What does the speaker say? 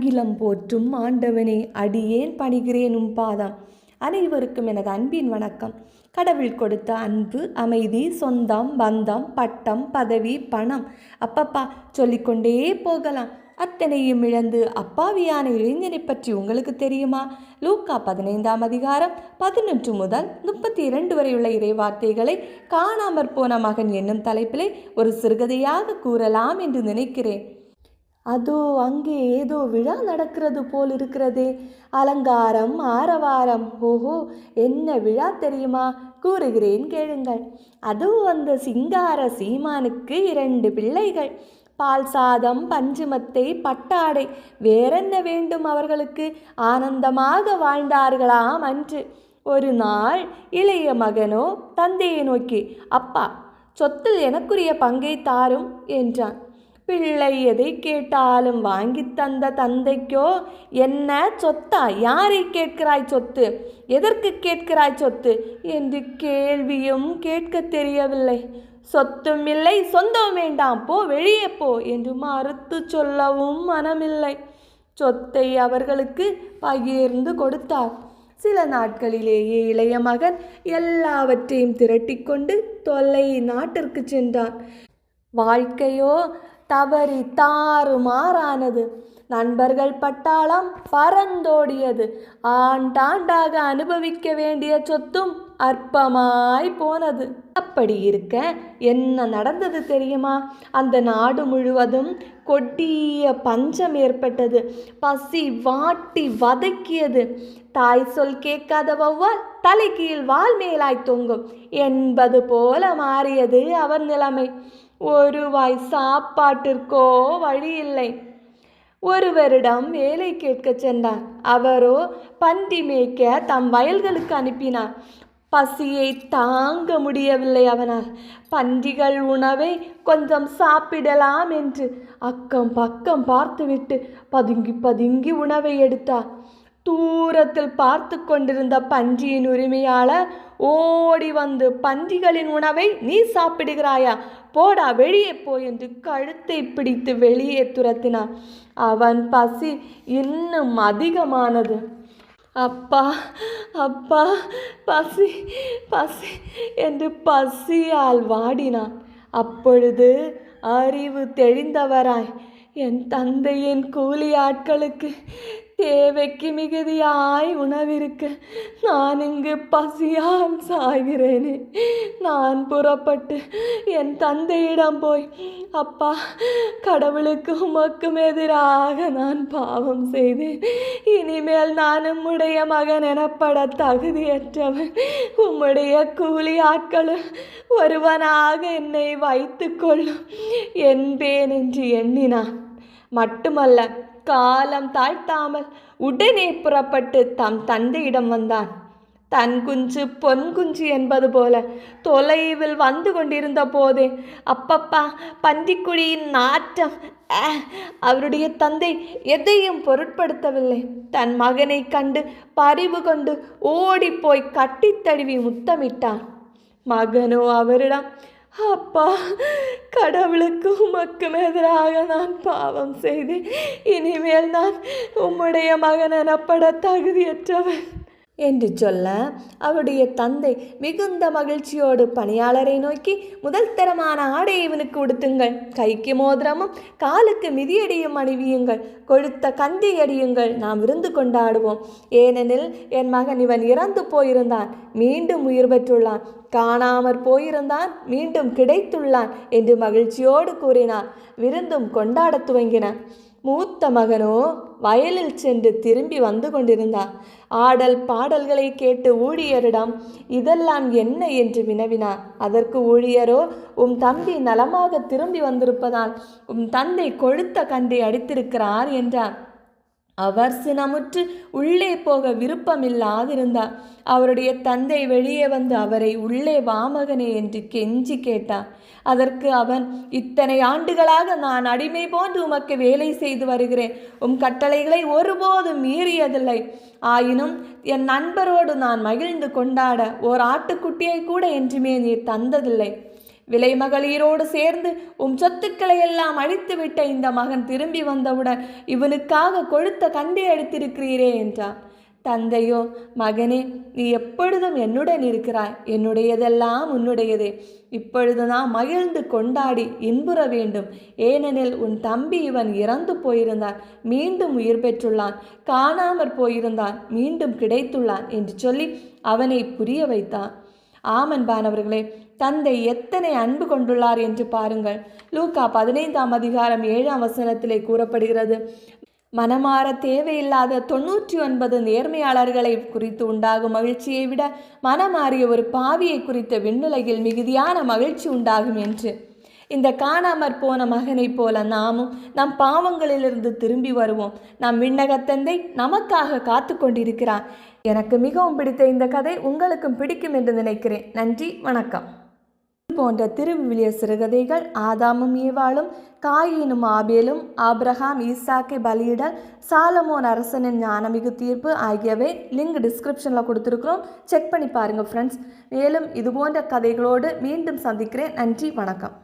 அகிலம் போற்றும் ஆண்டவனே அடியேன் பணிகிறேன் உம் பாதம் அனைவருக்கும் எனது அன்பின் வணக்கம். கடவுள் கொடுத்த அன்பு அமைதி சொந்தம் பந்தம் பட்டம் பதவி பணம். அப்பப்பா சொல்லிக்கொண்டே போகலாம். அத்தனையும் இழந்து அப்பாவியான இளைஞரை பற்றி உங்களுக்கு தெரியுமா? லூக்கா பதினைந்தாம் அதிகாரம் பதினொன்று முதல் முப்பத்தி இரண்டு வரையுள்ள இறைவார்த்தைகளை காணாமற் போன மகன் என்னும் தலைப்பிலே ஒரு சிறுகதையாக கூறலாம் என்று நினைக்கிறேன். அதோ அங்கே ஏதோ விழா நடக்கிறது போல் இருக்கிறதே. அலங்காரம் ஆரவாரம் ஓஹோ என்ன விழா தெரியுமா? கூறுகிறேன் கேளுங்கள். அதுவும் அந்த சிங்கார சீமானுக்கு இரண்டு பிள்ளைகள். பால் சாதம் பஞ்சுமத்தை பட்டாடை வேறென்ன வேண்டும் அவர்களுக்கு? ஆனந்தமாக வாழ்ந்தார்களாம் அன்று. ஒரு நாள் இளைய மகனோ தந்தையை நோக்கி அப்பா சொத்தில் எனக்குரிய பங்கை தாரும் என்றான். பிள்ளை எதை கேட்டாலும் வாங்கி தந்த தந்தைக்கோ என்ன சொத்தா? யாரை கேட்கிறாய் சொத்து? எதற்கு கேட்கிறாய் சொத்து? என்று கேள்வியும் கேட்க தெரியவில்லை. சொத்தும் இல்லை சொந்தம் வேண்டாம். போ வெளியே போ என்று மறுத்து சொல்லவும் மனமில்லை. சொத்தை அவர்களுக்கு பகிர்ந்து கொடுத்தார். சில நாட்களிலேயே இளைய மகன் எல்லாவற்றையும் திரட்டிக்கொண்டு தொல்லை நாட்டிற்கு சென்றான். வாழ்க்கையோ தவறி தாறுமாறானது நண்பர்கள் பட்டாளம் பறந்தோடியது. ஆண்டாண்டாக அனுபவிக்க வேண்டிய சொத்தும் அற்பமாய் போனது. அப்படி இருக்க என்ன நடந்தது தெரியுமா? அந்த நாடு முழுவதும் கொடிய பஞ்சம் ஏற்பட்டது. பசி வாட்டி வதக்கியது. தாய் சொல் கேட்காத வௌவால் தலைகீழ் வால் மேலாய் தொங்கும். என்பது போல மாறியது அவர் நிலைமை. ஒரு வாய் சாப்பாட்டிற்கோ வழி இல்லை ஒருவரிடம் வேலை கேட்கச் சென்றார். அவரோ பந்தி மேய்க்க தம் வயல்களுக்கு அனுப்பினார். பசியை தாங்க முடியவில்லை அவனால். பன்றிகள் உணவை கொஞ்சம் சாப்பிடலாம் என்று அக்கம் பக்கம் பார்த்துவிட்டு பதுங்கி பதுங்கி உணவை எடுத்தார். தூரத்தில் பார்த்து கொண்டிருந்த பன்றியின் உரிமையாளர் ஓடி வந்து பன்றிகளின் உணவை நீ சாப்பிடுகிறாயா? போடா வெளியே போ என்று கழுத்தை பிடித்து வெளியே துரத்தினான். அவன் பசி இன்னும் அதிகமானது. அப்பா அப்பா பசி பசி என்று பசியால் வாடினான். அப்பொழுது அறிவு தெளிந்தவராய் என் தந்தையின் கூலி ஆட்களுக்கு தேவைக்கு மிகுதியாய் உணவிருக்க. நான் இங்கு பசியால் சாகிறேனே. நான் புறப்பட்டு என் தந்தையிடம் போய் அப்பா கடவுளுக்கு உமக்கும் எதிராக நான் பாவம் செய்தேன். இனிமேல் நான் உம்முடைய மகன் எனப்பட தகுதியற்றவன். உம்முடைய கூலி ஆட்களும் ஒருவனாக என்னை வைத்துக்கொள்ளும் என்பேன் என்று எண்ணினான். மட்டுமல்ல காலம் தாழ்த்தாமல் உடனே புறப்பட்டு தம் தந்தையிடம் வந்தான். தன் குஞ்சு பொன் குஞ்சு என்பது போல தொலைவில் வந்து கொண்டிருந்த போதே அப்பப்பா பன்றிக்குழியின் நாற்றம் அவருடைய தந்தை எதையும் பொருட்படுத்தவில்லை. தன் மகனை கண்டு பறிவு கொண்டு ஓடிப்போய் கட்டித்தழுவி முத்தமிட்டான். மகனோ அவரிடம் அப்பா கடவுளுக்கு உமக்கும் எதிராக நான் பாவம் செய்தேன். இனிமேல் நான் உம்முடைய மகன் எனப்பட தகுதியற்றவன். என்று சொல்ல அவருடைய தந்தை மிகுந்த மகிழ்ச்சியோடு பணியாளரை நோக்கி முதல் தரமான ஆடை இவனுக்கு உடுத்துங்கள். கைக்கு மோதிரமும் காலுக்கு மிதியடியும் அணிவியுங்கள். கொழுத்த கந்தி அடியுங்கள். நாம் விருந்து கொண்டாடுவோம். ஏனெனில் என் மகன் இவன் இறந்து போயிருந்தான். மீண்டும் உயிர் பெற்றுள்ளான். காணாமற் போயிருந்தான். மீண்டும் கிடைத்துள்ளான் என்று மகிழ்ச்சியோடு கூறினார். விருந்தும் கொண்டாடத் துவங்கினான் மூத்த மகனோ வயலில் சென்று திரும்பி வந்து கொண்டிருந்தார் ஆடல் பாடல்களை கேட்டு ஊழியரிடம் இதெல்லாம் என்ன? என்று வினவினார் அதற்கு ஊழியரோ உம் தம்பி நலமாக திரும்பி வந்திருப்பதால் உம் தந்தை கொழுத்த கண்டை அடித்திருக்கிறார் என்றார் அவர் சினமுற்று உள்ளே போக விருப்பமில்லாதிருந்தார் அவருடைய தந்தை வெளியே வந்து அவரை உள்ளே வாமகனே என்று கெஞ்சி கேட்டார் அதற்கு அவன் இத்தனை ஆண்டுகளாக நான் அடிமை போன்று உமக்கு வேலை செய்து வருகிறேன். உம் கட்டளைகளை ஒருபோதும் மீறியதில்லை. ஆயினும் என் நண்பரோடு நான் மகிழ்ந்து கொண்டாட ஓர் ஆட்டுக்குட்டியை கூட என்றுமே நீர் தந்ததில்லை. விலை மகளிரோடு சேர்ந்து உம் சொத்துக்களை எல்லாம் அழித்துவிட்ட இந்த மகன் திரும்பி வந்தவுடன் இவனுக்காக கொழுத்த கந்தை அடித்திருக்கிறீரே என்றான். தந்தையோ மகனே நீ எப்பொழுதும் என்னுடன் இருக்கிறாய். என்னுடையதெல்லாம் உன்னுடையதே. இப்பொழுது நான் மகிழ்ந்து கொண்டாடி இன்புற வேண்டும். ஏனெனில் உன் தம்பி இவன் இறந்து போயிருந்தான் மீண்டும் உயிர் பெற்றுள்ளான். காணாமற் போயிருந்தான் மீண்டும் கிடைத்துள்ளான் என்று சொல்லி அவனை புரிய வைத்தான். ஆமன்பானவர்களே தந்தை எத்தனை அன்பு கொண்டுள்ளார் என்று பாருங்கள். லூக்கா பதினைந்தாம் அதிகாரம் ஏழாம் வசனத்திலே கூறப்படுகிறது மனமாற தேவையில்லாத தொன்னூற்றி ஒன்பது நேர்மையாளர்களை குறித்து உண்டாகும் மகிழ்ச்சியை விட மனமாறிய ஒரு பாவியை குறித்த விண்ணுலகில் மிகுதியான மகிழ்ச்சி உண்டாகும் என்று. இந்த காணாமற் போன மகனைப் போல நாமும் நம் பாவங்களிலிருந்து திரும்பி வருவோம். நம் விண்ணகத்தந்தை நமக்காக காத்து கொண்டிருக்கிறார். எனக்கு மிகவும் பிடித்த இந்த கதை உங்களுக்கும் பிடிக்கும் என்று நினைக்கிறேன். நன்றி வணக்கம். போன்ற திருவிவிலிய சிறுகதைகள் ஆதாமும் ஏவாளும் காயினும் ஆபேலும் ஆப்ரஹாம் ஈசாக்கை பலியிடல் சாலமோன் அரசனின் ஞானமிகு தீர்ப்பு ஆகியவை லிங்க் டிஸ்கிரிப்ஷனில் கொடுத்துருக்குறோம். செக் பண்ணி பாருங்கள் ஃப்ரெண்ட்ஸ் மேலும் இது போன்ற கதைகளோடு மீண்டும் சந்திக்கிறேன். நன்றி வணக்கம்.